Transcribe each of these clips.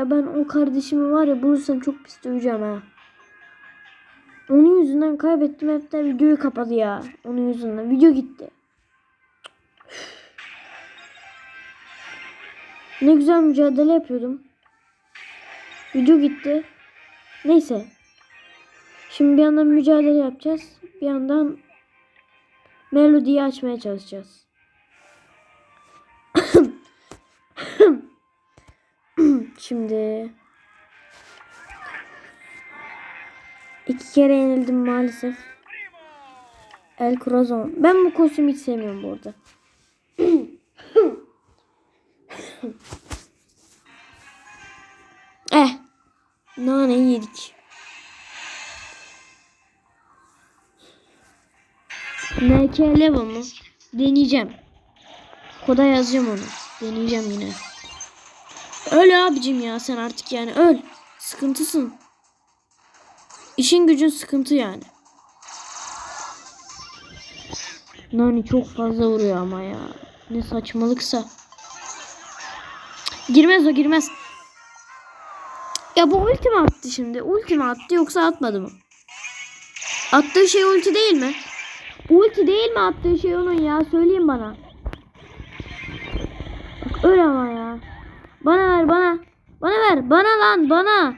ya ben o kardeşimi var ya bulursam çok pis döveceğim ha. Onun yüzünden kaybettim de videoyu kapadı ya. Onun yüzünden video gitti. Ne güzel mücadele yapıyordum. Video gitti. Neyse. Şimdi bir yandan mücadele yapacağız. Bir yandan melodiyi açmaya çalışacağız. Şimdi iki kere yenildim maalesef. El Corazon. Ben bu kostümü hiç sevmiyorum bu arada. eh. Naneyi yedik. MK Level mı? Deneyeceğim. Koda yazacağım onu. Deneyeceğim yine. Öl abicim ya sen artık yani öl. Sıkıntısın. İşin gücün sıkıntı yani. Nani çok fazla vuruyor ama ya. Ne saçmalıksa. Girmez o girmez. Ya bu ulti mi attı şimdi? Ulti mi attı yoksa atmadı mı? Attığı şey ulti değil mi? Ulti değil mi attığı şey onun ya? Söyleyin bana. Bak öyle ama ya. Bana ver bana. Bana ver. Bana lan bana.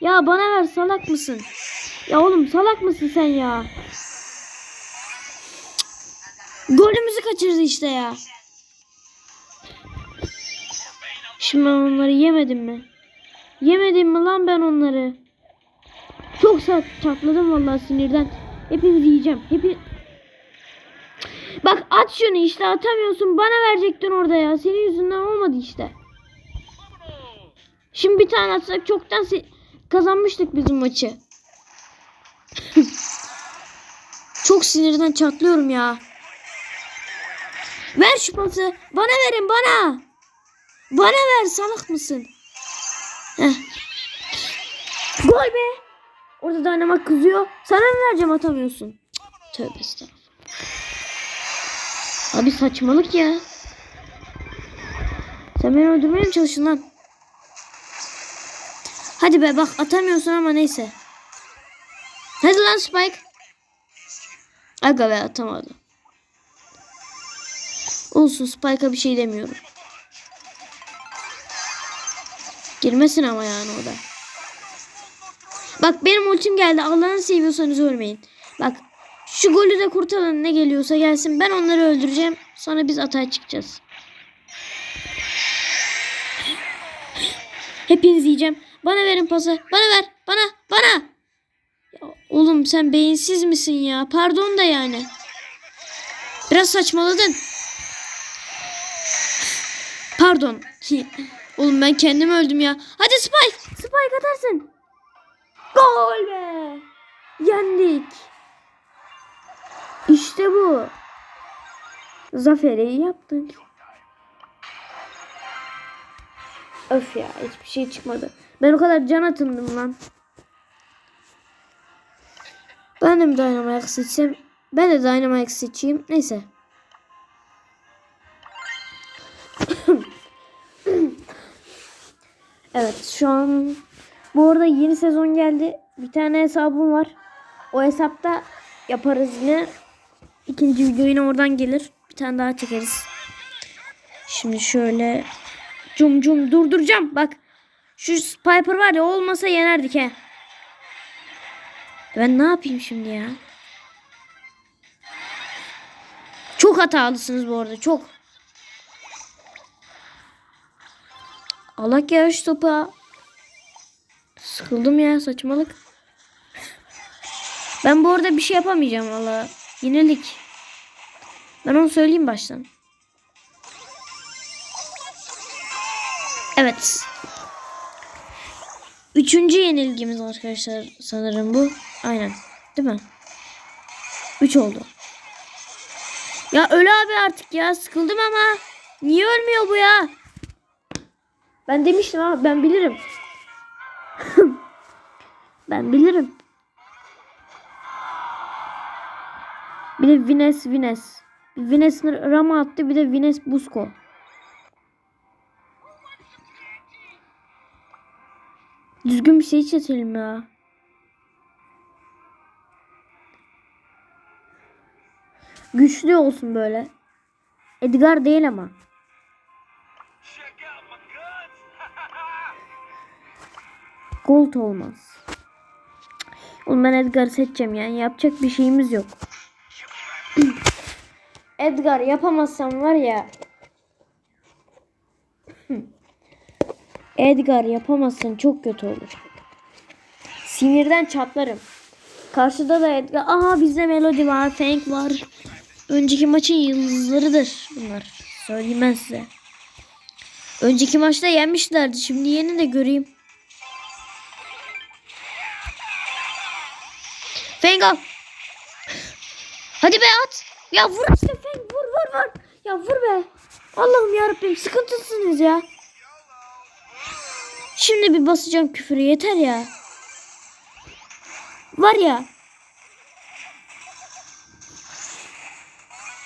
Ya bana ver salak mısın? Ya oğlum salak mısın sen ya? Golümüzü kaçırdı işte ya. Şimdi ben onları yemedim mi? Yemedim mi lan ben onları? Çok sert çatladım vallahi sinirden. Hepinizi yiyeceğim. Hepi... Bak at şunu işte atamıyorsun. Bana verecektin orada ya. Senin yüzünden olmadı işte. Şimdi bir tane atsak çoktan kazanmıştık bizim maçı. Çok sinirden çatlıyorum ya. Ver şu pası. Bana verin bana. Bana ver salak mısın? Heh. Gol be. Orada Dynamite kızıyor. Sana mı vereceğim atamıyorsun? Tövbe estağfurullah. Abi saçmalık ya. Sen beni öldürmeye mi çalışıyorsun lan? Hadi be bak atamıyorsun ama neyse. Hadi lan Spike. Aga be atamadı. Olsun Spike'a bir şey demiyorum. Girmesin ama yani o da. Bak benim ultim geldi. Allah'ını seviyorsanız ölmeyin. Bak şu golü de kurtarın ne geliyorsa gelsin. Ben onları öldüreceğim. Sonra biz ataya çıkacağız. Hepiniz yiyeceğim. Bana verin pası. Bana ver. Bana. Bana. Ya oğlum sen beyinsiz misin ya? Pardon da yani. Biraz saçmaladın. Pardon. Oğlum ben kendim öldüm ya. Hadi Spike. Spike atarsın. Gol be. Yendik. İşte bu. Zaferi yaptık. Öf ya hiçbir şey çıkmadı. Ben o kadar can atındım lan. Ben de mi Dynamite seçsem? Ben de Dynamite seçeyim. Neyse. evet şu an bu arada yeni sezon geldi. Bir tane hesabım var. O hesapta yaparız yine. İkinci video yine oradan gelir. Bir tane daha çekeriz. Şimdi şöyle cum cum durduracağım. Bak şu Piper var ya olmasa yenerdik he. Ben ne yapayım şimdi ya? Çok hatalısınız bu arada çok. Allah ya şu topa. Sıkıldım ya saçmalık. Ben bu arada bir şey yapamayacağım valla. Yenilik. Ben onu söyleyeyim baştan. Evet. Üçüncü yenilgimiz arkadaşlar sanırım bu. Aynen. Değil mi? Üç oldu. Ya öl abi artık ya. Sıkıldım ama. Niye ölmüyor bu ya? Ben demiştim ama ben bilirim. ben bilirim. Bir de Vines Vines. Vines Rama attı bir de Vines Busco. Düzgün bir şey seçelim ya. Güçlü olsun böyle. Edgar değil ama. Gold olmaz. Oğlum ben Edgar'ı seçeceğim yani. Yapacak bir şeyimiz yok. Edgar yapamazsam var ya. Edgar yapamazsan çok kötü olur. Sinirden çatlarım. Karşıda da Edgar. Aha bizde Melody var, Frank var. Önceki maçın yıldızlarıdır bunlar. Söyleyeyim ben size. Önceki maçta yenmişlerdi. Şimdi yeni de göreyim. Feng. Hadi be at. Ya vur işte Feng vur vur vur. Ya vur be. Allah'ım yarabbim sıkıntısınız ya. Şimdi bir basacağım küfürü yeter ya. Var ya.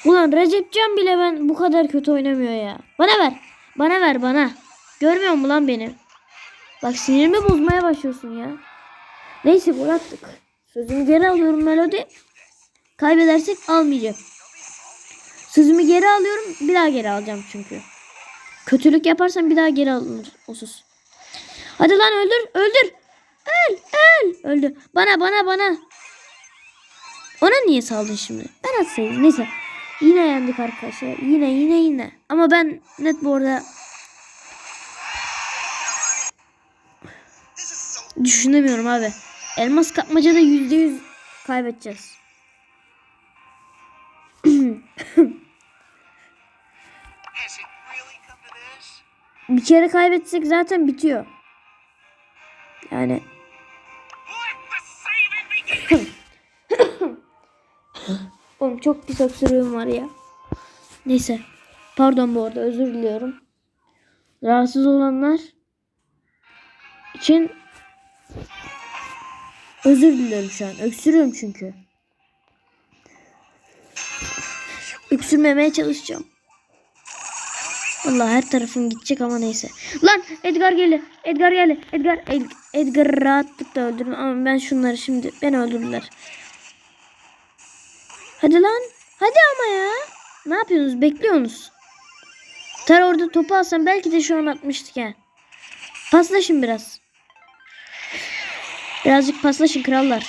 Ulan Recepcan bile ben bu kadar kötü oynamıyor ya. Bana ver. Bana ver bana. Görmüyor musun lan beni? Bak sinirimi bozmaya başlıyorsun ya. Neyse gol attık. Sözümü geri alıyorum Melody. Kaybedersek almayacağım. Sözümü geri alıyorum. Bir daha geri alacağım çünkü. Kötülük yaparsam bir daha geri alınır o söz. Hadi lan öldür öldür. Öl öl. Öldü. Bana bana bana. Ona niye saldın şimdi? Ben atsaydım. Neyse. Yine yendik arkadaşlar. Yine yine yine. Ama ben net bu arada düşünemiyorum abi. Elmas kapmacada yüzde yüz kaybedeceğiz. Bir kere kaybetsek zaten bitiyor. Yani oğlum çok pis öksürüğüm var ya. Neyse. Pardon bu arada özür diliyorum. Rahatsız olanlar için özür diliyorum şu an. Öksürüyorum çünkü. Öksürmemeye çalışacağım. Allah her tarafım gidecek ama neyse. Lan Edgar geldi. Edgar geldi. Edgar Ed- Edgar'ı rahatlıkla öldürdüm ama ben şunları şimdi beni öldürdüler. Hadi lan. Hadi ama ya. Ne yapıyorsunuz? Bekliyorsunuz. Tar orada topu alsam belki de şu an atmıştık ha. Paslaşın biraz. Birazcık paslaşın krallar.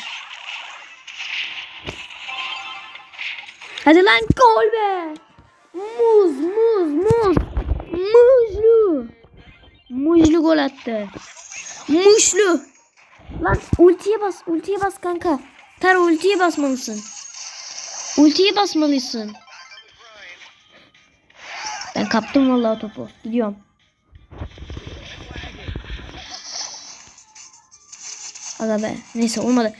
Hadi lan gol be. Muz muz muz. Muzlu gol attı. Muzlu. Lan ultiye bas ultiye bas kanka. Tar ultiye basmalısın. Ultiye basmalısın. Ben kaptım vallahi topu. Gidiyorum. Aga be. Neyse olmadı.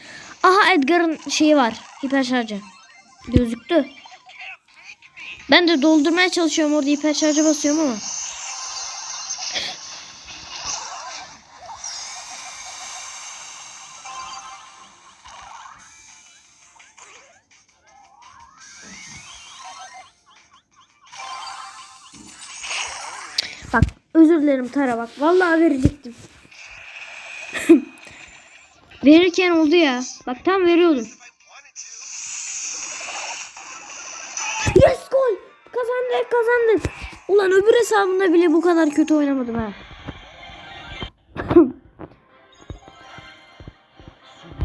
Aha Edgar'ın şeyi var. Hiper şarjı. Gözüktü. Ben de doldurmaya çalışıyorum orada hiper şarja basıyorum ama. Dilerim Tara bak. Vallahi verecektim. Verirken oldu ya. Bak tam veriyordum. Yes gol. Kazandık kazandık. Ulan öbür hesabımda bile bu kadar kötü oynamadım ha.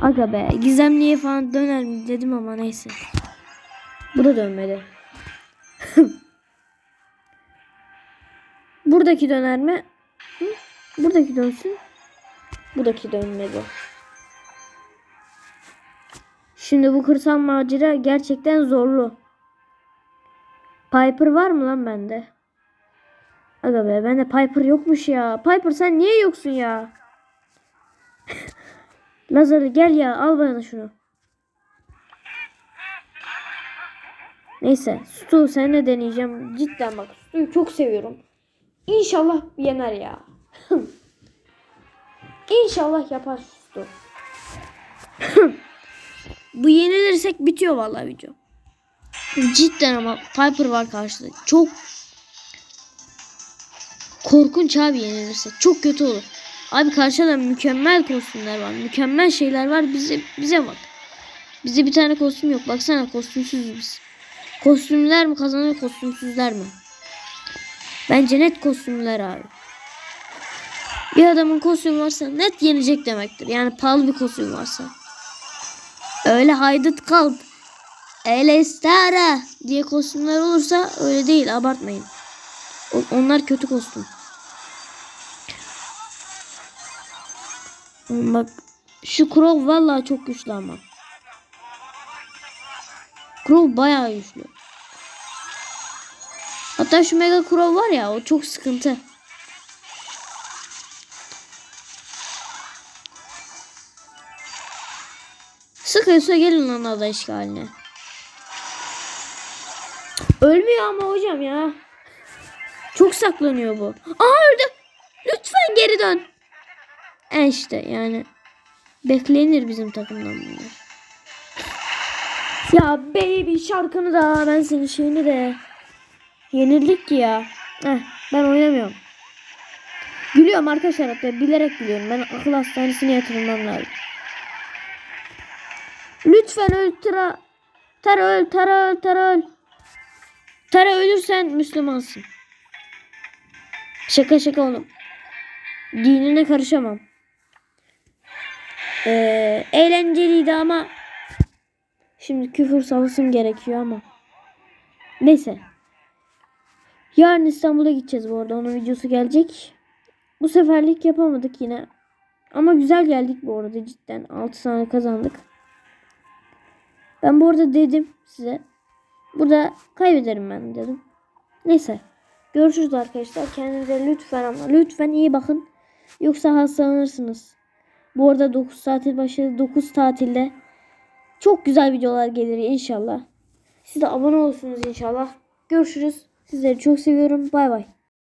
Aga be gizemliye falan döner mi dedim ama neyse. Bu da dönmedi. Buradaki döner mi? Hı? Buradaki dönsün. Buradaki dönmedi. Şimdi bu kırsal macera gerçekten zorlu. Piper var mı lan bende? Aga be bende Piper yokmuş ya. Piper sen niye yoksun ya? Lazarı gel ya al bana şunu. Neyse Stu seninle deneyeceğim. Cidden bak Stu'yu çok seviyorum. İnşallah yener ya. İnşallah yapar Stu. Bu yenilirsek bitiyor vallahi video. Cidden ama Piper var karşıda. Çok korkunç abi yenilirse. Çok kötü olur. Abi karşıda mükemmel kostümler var. Mükemmel şeyler var. Bize bize bak. Bize bir tane kostüm yok. Baksana kostümsüzüz biz. Kostümler mi kazanıyor kostümsüzler mi? Bence net kostümler abi. Bir adamın kostümü varsa net yenecek demektir. Yani pahalı bir kostüm varsa. Öyle haydut kalk. Elestara diye kostümler olursa öyle değil abartmayın. Onlar kötü kostüm. Bak şu Crow vallahi çok güçlü ama. Crow bayağı güçlü. Hatta şu Mega Crow var ya o çok sıkıntı. Sıkıyorsa gelin lan ada işgaline. Ölmüyor ama hocam ya. Çok saklanıyor bu. Aa öldü. Lütfen geri dön. E işte yani. Beklenir bizim takımdan bunlar. Ya baby şarkını da ben senin şeyini de. Yenildik ki ya. Heh, ben oynamıyorum. Gülüyorum arkadaşlar hatta bilerek gülüyorum. Ben akıl hastanesine yatırılmam lazım. Lütfen öl Tara. Tara öl, Tara öl, Tara öl. Tara ölürsen Müslümansın. Şaka şaka oğlum. Dinine karışamam. Ee, eğlenceliydi ama şimdi küfür savusum gerekiyor ama. Neyse. Yarın İstanbul'a gideceğiz bu arada. Onun videosu gelecek. Bu seferlik yapamadık yine. Ama güzel geldik bu arada cidden. 6 tane kazandık. Ben bu arada dedim size. Burada kaybederim ben dedim. Neyse. Görüşürüz arkadaşlar. Kendinize lütfen ama lütfen iyi bakın. Yoksa hastalanırsınız. Bu arada 9 tatil başladı. 9 tatilde çok güzel videolar gelir inşallah. Siz de abone olursunuz inşallah. Görüşürüz. Sizleri çok seviyorum. Bay bay.